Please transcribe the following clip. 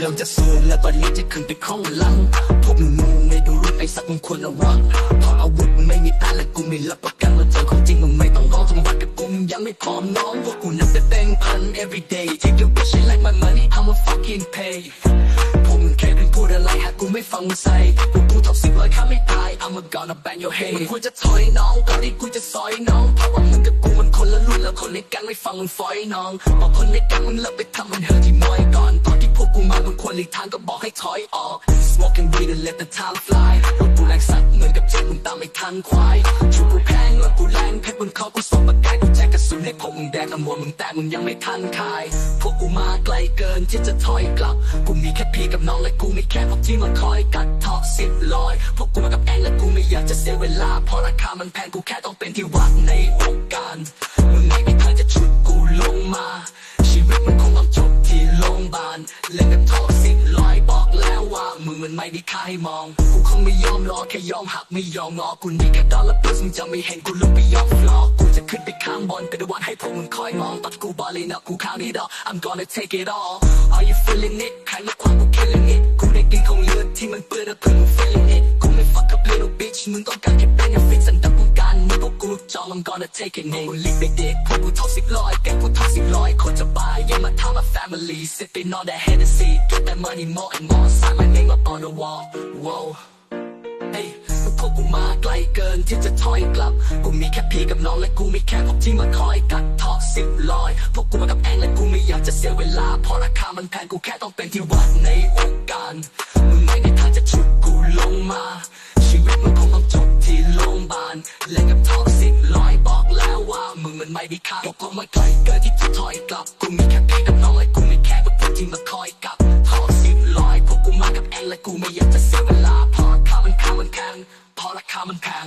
เริ่มจะสวยแล้วตอนนี้จะขึ้นไปคล้องหลังพวกมึงไม่ต้องรู้ไอ้สักมึงควรระวังเพราะอาวุธมึงไม่มีตาและกูไม่รับประกันว่าเจอของจริงมึงไม่ต้องร้องจังหวัดกับกูมึงยังไม่พร้อมน้องพวกกูนับแต่แบงค์พัน every day take the bitch I like my money I'ma fucking pay พวกมึงแค่เป็นพูดอะไรหากกูไม่ฟังมึงใส่พวกกูท็อกซิกเลยข้าไม่ตาย I'm a gonna bang your head มึงควรจะถอยน้องก่อนที่กูจะซอยน้องเพราะว่ามึงกับกูมันคนละรุ่นแล้วคนในแก๊งไม่ฟังมึงฟอยน้องบอกคนในแก๊งมึงเลิกไปทำมัน smoking weed and let the time fly รถกูแรงสัตว์เหมือนกับเจ็บมึงตามไม่ทันควายชูกูแพงแล้วกูแรงเพชรบนคอกูส่งปากกากูแจกกระสุนให้พวกมึงแดงน้ำมัวมึงแต่มึงยังไม่ทันคาย พวกกูมาไกลเกินที่จะถอยกลับ กูมีแค่พี่กับน้องและกูไม่แค่พวกที่มาคอยกัดทอสิบลอย พวกกูมากับแองและกูไม่อยากจะเสียเวลาเพราะราคามันแพงกูแค่ต้องเป็นที่วัดในวงก นี่ใครมอง กูคงไม่ยอมรอแค่ยอมหักไม่ยอมงอ กูนี่แค่ดอลลาร์ plus มึงจะไม่เห็นกูลุกไปยอมฟลอกกูจะขึ้นไปข้างบนแต่ด้วันให้พวกมึงคอยมองตัดกูบอลเลยนะกูข้าวนี้ดอก I'm gonna take it all Are you feeling it ใครมาความกู killing it กูได้กินของเลือดที่มันเปื้อนแล้วเพื่อนมึง feeling it กูไม่ fuck up little bitch มึงต้อง พวกกูจอง I'm gonna take it กูลิกเด็กๆพวกกูท็อกซิกลอยแกกูท็อกซิกลอยคนจะบายยังมาทำมา family sipping on that Hennessy get that money more and more sign my name up on the wall whoa เอ้ยพวกกูมาไกลเกินที่จะถอยกลับ กูมีแค่พี่กับน้องและกูมีแค่พวกที่มาคอยกัดทอกสิบลอย พวกกูมากับแองและกูไม่อยากจะเสียเวลาเพราะราคามันแพงกูแค่ต้องเป็นที่วัดในวงการมึงไม่มีทางจะชุดกูลงมา ชีวิตมันคงต้องจบที่โรงพยาบาลเล่นกับทอก ว่ามึงมันไม่มีค่าพวกกูมาไกลเกินที่จะถอยกลับกูมีแค่พี่กับน้องและกูไม่แค่พวกที่มาคอยกับทอกสิบลอยพวกกูมากับแอนและกูไม่อยากจะเสียเวลาเพราะราคามันแพงมันแพงเพราะราคามันแพง